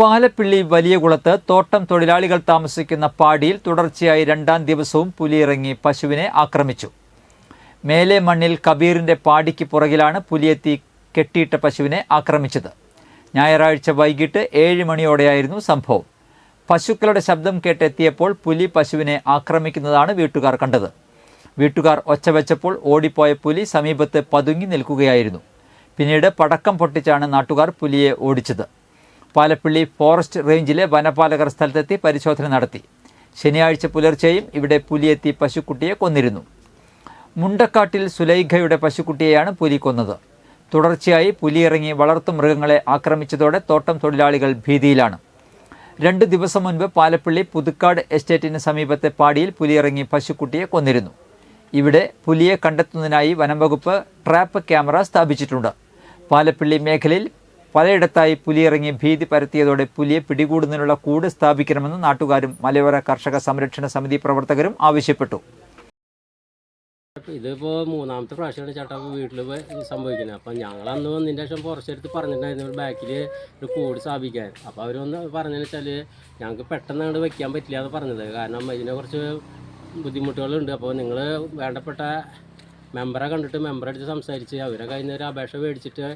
പാലപ്പിള്ളി വലിയ കുളത്ത് തോട്ടം തൊഴിലാളികൾ താമസിക്കുന്ന പാടിയിൽ തുടർച്ചയായി രണ്ടാം ദിവസവും പുലിയിറങ്ങി പശുവിനെ ആക്രമിച്ചു. മേലെ മണ്ണിൽ കബീറിന്റെ പാടിക്ക് പുറകിലാണ് പുലിയെത്തി കെട്ടിയിട്ട പശുവിനെ ആക്രമിച്ചത്. ഞായറാഴ്ച വൈകിട്ട് ഏഴ് മണിയോടെയായിരുന്നു സംഭവം. പശുക്കളുടെ ശബ്ദം കേട്ടെത്തിയപ്പോൾ പുലി പശുവിനെ ആക്രമിക്കുന്നതാണ് വീട്ടുകാർ കണ്ടത്. വീട്ടുകാർ ഒച്ച വെച്ചപ്പോൾ ഓടിപ്പോയ പുലി സമീപത്ത് പതുങ്ങി നിൽക്കുകയായിരുന്നു. പിന്നീട് പടക്കം പൊട്ടിച്ചാണ് നാട്ടുകാർ പുലിയെ ഓടിച്ചത്. പാലപ്പിള്ളി ഫോറസ്റ്റ് റേഞ്ചിലെ വനപാലകർ സ്ഥലത്തെത്തി പരിശോധന നടത്തി. ശനിയാഴ്ച പുലർച്ചെയും ഇവിടെ പുലിയെത്തി പശുക്കുട്ടിയെ കൊന്നിരുന്നു. മുണ്ടക്കാട്ടിൽ സുലൈഖയുടെ പശുക്കുട്ടിയെയാണ് പുലി കൊന്നത്. തുടർച്ചയായി പുലിയിറങ്ങി വളർത്തു മൃഗങ്ങളെ ആക്രമിച്ചതോടെ തോട്ടം തൊഴിലാളികൾ ഭീതിയിലാണ്. രണ്ട് ദിവസം മുൻപ് പാലപ്പിള്ളി പുതുക്കാട് എസ്റ്റേറ്റിന് സമീപത്തെ പാടിയിൽ പുലിയിറങ്ങി പശുക്കുട്ടിയെ കൊന്നിരുന്നു. ഇവിടെ പുലിയെ കണ്ടെത്തുന്നതിനായി വനംവകുപ്പ് ട്രാപ്പ് ക്യാമറ സ്ഥാപിച്ചിട്ടുണ്ട്. പാലപ്പിള്ളി മേഖലയിൽ പലയിടത്തായി പുലിയിറങ്ങി ഭീതി പരത്തിയതോടെ പുലിയെ പിടികൂടുന്നതിനുള്ള കൂട് സ്ഥാപിക്കണമെന്ന് നാട്ടുകാരും മലയോര കർഷക സംരക്ഷണ സമിതി പ്രവർത്തകരും ആവശ്യപ്പെട്ടു. ഇതിപ്പോൾ മൂന്നാമത്തെ പ്രാവശ്യമാണ് ചേട്ടാ വീട്ടിൽ സംഭവിക്കുന്നത്. അപ്പം ഞങ്ങൾ അന്ന് വന്നതിന്റെ ശേഷം പുറത്തെടുത്ത് പറഞ്ഞിട്ടുണ്ടായിരുന്നു ബാക്കിൽ ഒരു കൂട് സ്ഥാപിക്കാൻ. അപ്പോൾ അവരൊന്ന് പറഞ്ഞതെന്ന് വെച്ചാൽ ഞങ്ങൾക്ക് പെട്ടെന്ന് അങ്ങോട്ട് വെക്കാൻ പറ്റില്ല എന്ന് പറഞ്ഞത്. കാരണം ഇതിനെ കുറച്ച് ബുദ്ധിമുട്ടുകളുണ്ട്. അപ്പോൾ നിങ്ങൾ വേണ്ടപ്പെട്ട മെമ്പറെ കണ്ടിട്ട് മെമ്പറെ അടുത്ത് സംസാരിച്ച് അവരെ നിന്ന് ഒരു അപേക്ഷ മേടിച്ചിട്ട്